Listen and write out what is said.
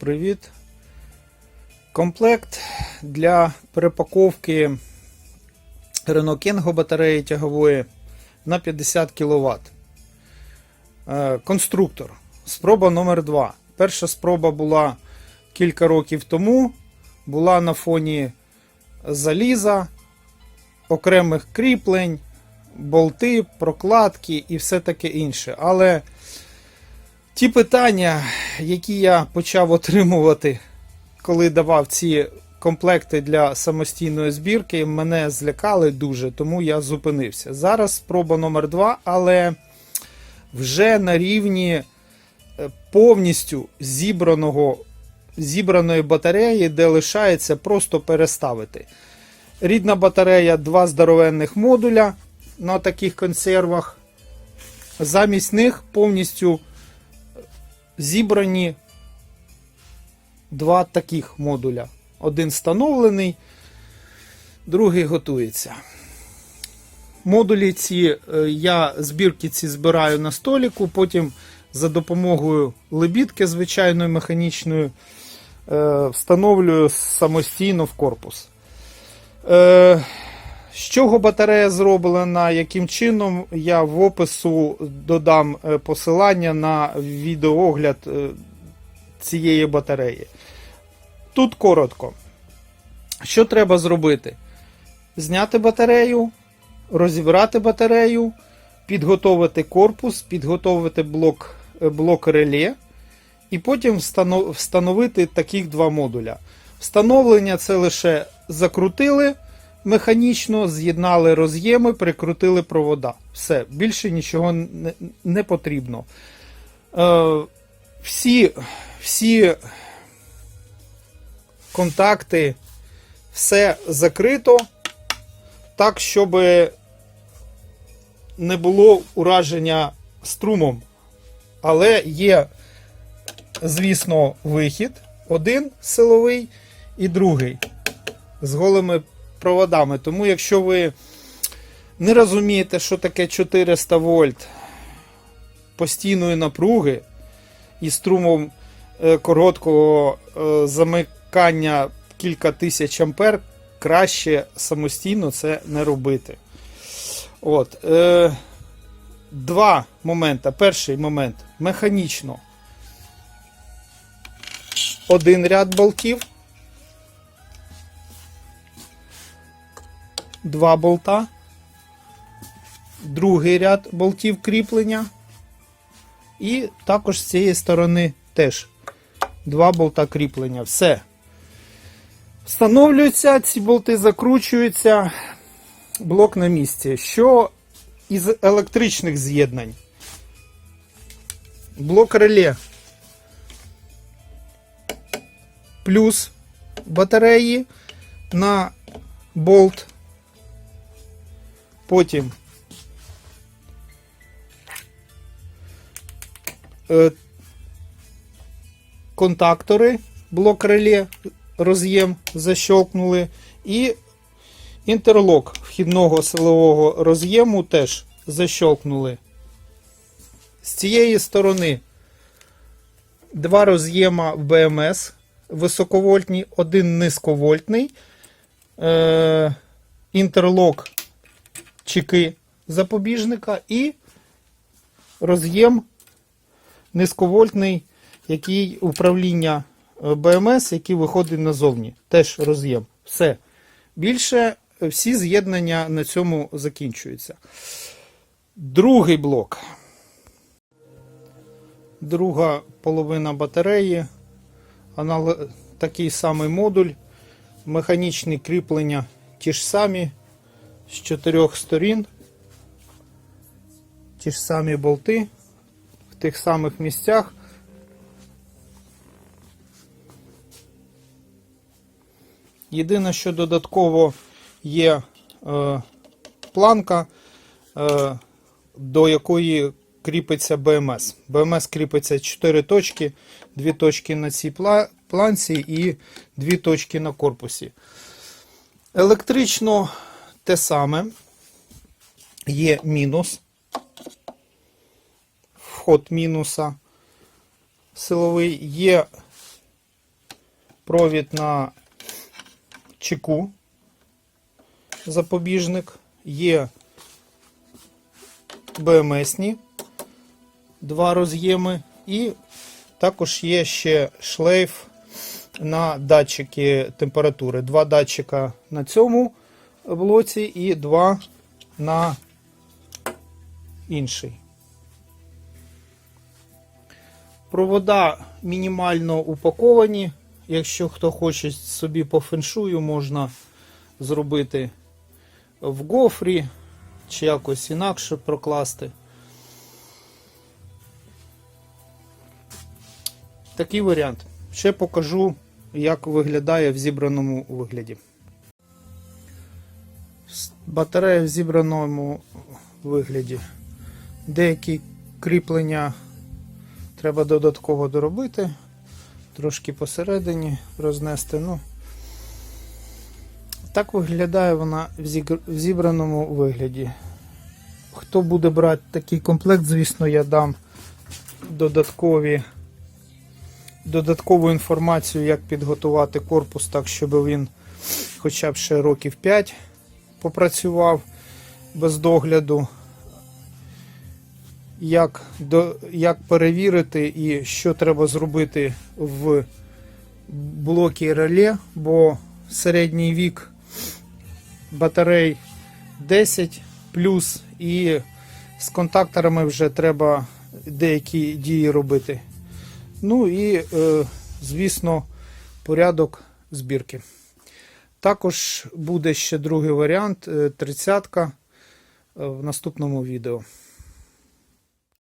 Привіт. Комплект для перепаковки Kengo батареї тягової на 50 кВт. Е, Конструктор. Спроба номер 2 Перша спроба була кілька років тому. Була на фоні заліза, окремих кріплень, болти, прокладки і все таке інше. Але ті питання, які я почав отримувати, коли давав ці комплекти для самостійної збірки, мене злякали дуже, тому я зупинився. Зараз спроба номер 2 але вже на рівні е, повністю зібраного, зібраної батареї, де лишається просто переставити. Рідна батарея, два здоровенних модуля на таких консервах. Замість них повністю зібрані два таких модуля. Один встановлений, другий готується. Модулі ці е, я збірки ці збираю на століку, потім за допомогою лебідки звичайної механічної е, встановлюю самостійно в корпус. З чого батарея зроблена, яким чином, я в опису додам е, посилання на відеоогляд е, цієї батареї. Тут коротко. Що треба зробити? Зняти батарею, розібрати батарею, підготовити корпус, підготовити блок, е, блок реле, і потім встановити таких два модуля. Встановлення це лише закрутили механічно, з'єднали роз'єми, прикрутили провода. Все, більше нічого не, не потрібно. Е, всі, всі контакти, все закрито, так, щоб не було ураження струмом. Але є, звісно, вихід. Один силовий і другий з голими проводами. Тому, якщо ви не розумієте, що таке 400 вольт постійної напруги і струмом е, короткого е, замикання кілька тисяч ампер, краще самостійно це не робити. От, е, Два моменти. Перший момент механічно. Один ряд болтів. Два болта. Другий ряд болтів кріплення. І також з цієї сторони теж два болта кріплення. Все. Встановлюються, ці болти закручуються, блок на місці. Що із електричних з'єднань? Блок реле. Плюс батареї на болт. Потім е, контактори, блок реле, роз'єм защелкнули. І інтерлок вхідного силового роз'єму теж защелкнули. З цієї сторони два роз'єма БМС високовольтні, один низьковольтний. Е, інтерлок чеки запобіжника і роз'єм низьковольтний, який управління е, БМС, який виходить назовні. Теж роз'єм. Все. Більше всі з'єднання на цьому закінчуються. Другий блок. Друга половина батареї. Такий самий модуль. Механічні кріплення ті ж самі з чотирьох сторін. Ті ж самі болти в тих самих місцях. Єдине, що додатково є е, планка, е, до якої кріпиться БМС. БМС кріпиться 4 точки, 2 точки на цій планці і 2 точки на корпусі. Електрично те саме. Є мінус. Вход мінуса силовий. Є провід на чеку запобіжник, є БМСні два роз'єми, і також є ще шлейф на датчики температури. Два датчика на цьому блоці і два на інший. Провода мінімально упаковані. Якщо хто хоче собі по феншую, можна зробити в гофрі чи якось інакше прокласти. Такий варіант. Ще покажу, як виглядає в зібраному вигляді. Батарея в зібраному вигляді. Деякі кріплення треба додатково доробити. Трошки посередині рознести. Ну, так виглядає вона в зібраному вигляді. Хто буде брати такий комплект, звісно, я дам додаткові, додаткову інформацію, як підготувати корпус так, щоб він хоча б ще років 5 попрацював без догляду. Як, до, як перевірити і що треба зробити в блокі реле, бо середній вік батарей 10 плюс, і з контакторами вже треба деякі дії робити. Ну і, е, звісно, порядок збірки. Також буде ще другий варіант 30 в наступному відео.